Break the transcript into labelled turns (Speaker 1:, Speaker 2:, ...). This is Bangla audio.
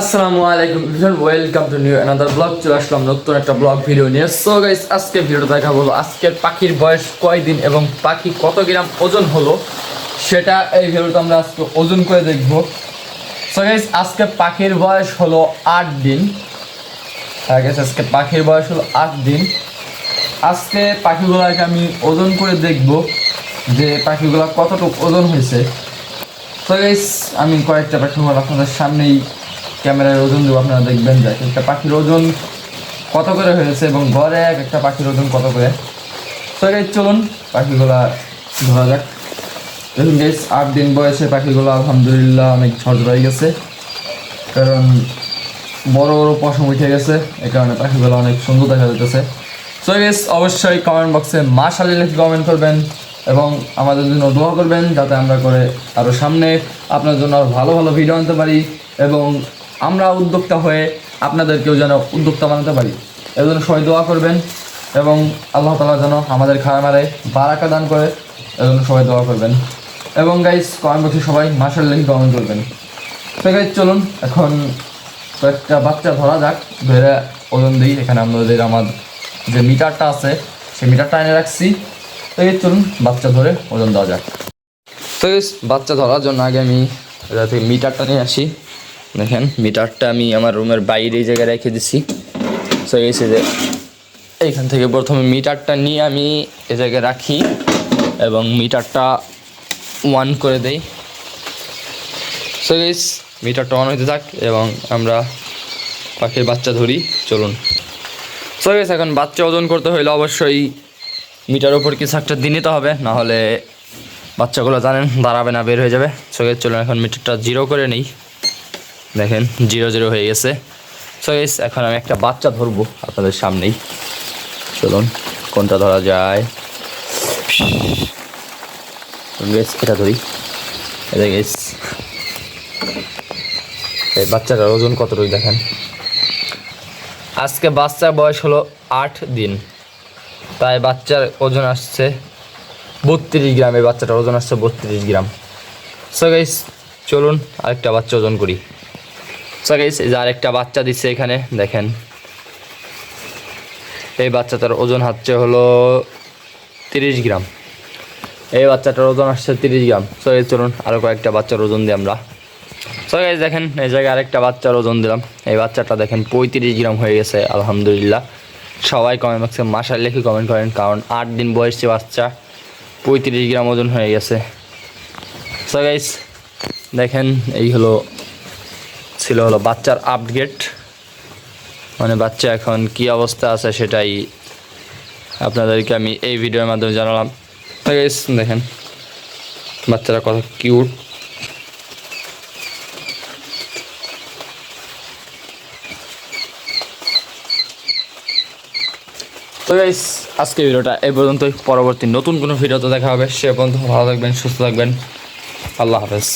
Speaker 1: আসসালামু আলাইকুম ভিউয়ার ওয়েলকাম চলে আসলাম নতুন একটা ভিডিও নিয়ে। সো আজকে দেখা বলো আজকের পাখির বয়স কয়দিন এবং পাখি কত গ্রাম ওজন হলো, সেটা এই ভিডিওতে আমরা আজকে ওজন করে দেখব। সো গাইস আজকে পাখির বয়স হলো আট দিন। হ্যাঁ আজকে পাখির বয়স হলো আট দিন। আজকে পাখিগুলোকে আমি ওজন করে দেখব যে পাখিগুলো কতটুকু ওজন হয়েছে। তো গাইস আমি কয়েকটা পাখিগুলো আপনাদের সামনেই ক্যামেরায় ওজন দেবো, আপনারা দেখবেন যে একটা পাখির ওজন কত করে হয়েছে এবং গড়ে এক একটা পাখির ওজন কত করে। তো গাইস চলুন, পাখিগুলা ধরা যাক। দেখুন গাইস আট দিন বয়সে পাখিগুলো আলহামদুলিল্লাহ অনেক হয়ে গেছে। কারণ বড় বড় পশম উঠে গেছে এই কারণে পাখিগুলো অনেক সুন্দর দেখা যেতেছে সো গেস অবশ্যই কমেন্ট বক্সে মা মাশালি লিখে কমেন্ট করবেন এবং আমাদের জন্য দোয়া করবেন, যাতে আমরা করে আরও সামনে আপনার জন্য আরও ভালো ভালো ভিডিও আনতে পারি এবং আমরা উদ্যোক্তা হয়ে আপনাদেরকেও যেন উদ্যোক্তা বানাতে পারি। এর জন্য সবাই দোয়া করবেন এবং আল্লাহ তালা যেন আমাদের খামারে বারাকা দান করে, এর জন্য সবাই দোয়া করবেন। এবং গাইজ কমেন্ট বক্সে সবাই মাশাল লিখে কমেন্ট করবেন। তো গাইজ চলুন, এখন কয়েকটা বাচ্চা ধরা যাক, ধরে ওজন দিই। এখানে আমাদের আমার যে মিটারটা আছে, সেই মিটারটা এনে রাখছি। তো এই চলুন, বাচ্চা ধরে ওজন দেওয়া যাক। তো বাচ্চা ধরার জন্য আগে আমি এটা থেকে মিটারটা নিয়ে আসি। দেখেন, মিটারটা আমি আমার রুমের বাইরে এই জায়গায় রেখে দিছি। তো এসে যে এইখান থেকে প্রথমে মিটারটা নিয়ে আমি এ জায়গায় রাখি এবং মিটারটা ওয়ান করে দেই। সো গাইস মিটারটা অন হইতে থাক এবং আমরা পাখির বাচ্চা ধরি, চলুন। সো গাইস এখন বাচ্চা ওজন করতে হলে অবশ্যই মিটার ওপর কিছু একটা দিয়ে নিতে হবে, না হলে বাচ্চাগুলো জানেন, দাঁড়াবে না, বের হয়ে যাবে। সো চলুন, এখন মিটারটা জিরো করে নেই। দেখেন, জিরো জিরো হয়ে গেছে। সো গাইস এখন আমি একটা বাচ্চা ধরবো আপনাদের সামনেই। চলুন, কোনটা ধরা যায়? গেস এটা ধরি। গেস এই বাচ্চাটার ওজন কতটুকু দেখেন? আজকে বাচ্চার বয়স হলো আট দিন। তাই বাচ্চার ওজন আসছে বত্রিশ গ্রাম। এই বাচ্চাটার ওজন আসছে বত্রিশ গ্রাম। সো গাইস চলুন আরেকটা বাচ্চা ওজন করি। সো গাইস এই যে আরেকটা বাচ্চা দিচ্ছে এখানে, দেখেন। এই বাচ্চাটার ওজন হচ্ছে হলো তিরিশ গ্রাম। এই বাচ্চাটার ওজন আসছে তিরিশ গ্রাম। সো এই চলুন আরও কয়েকটা বাচ্চার ওজন দিই আমরা। সো গাইজ দেখেন, এই জায়গায় আরেকটা বাচ্চার ওজন দিলাম। এই বাচ্চাটা দেখেন পঁয়ত্রিশ গ্রাম হয়ে গেছে, আলহামদুলিল্লাহ। সবাই কমেন্ট বক্সে মাসার লিখে কমেন্ট করেন, কারণ আট দিন বয়সী বাচ্চা, পঁয়ত্রিশ গ্রাম ওজন হয়ে গেছে। সো গাইজ দেখেন, এই হলো ছিল হলো বাচ্চার আপডেট। মানে বাচ্চা এখন কি অবস্থা আছে সেটাই আপনাদেরকে আমি এই ভিডিওর মাধ্যমে জানালাম। দেখেন। বাচ্চারা কত কিউট তো গাইস আজকে ভিডিওটা এই পর্যন্তই। পরবর্তী নতুন কোনো ভিডিওতে দেখা হবে। সে পর্যন্ত ভালো থাকবেন, সুস্থ থাকবেন। আল্লাহ হাফেজ।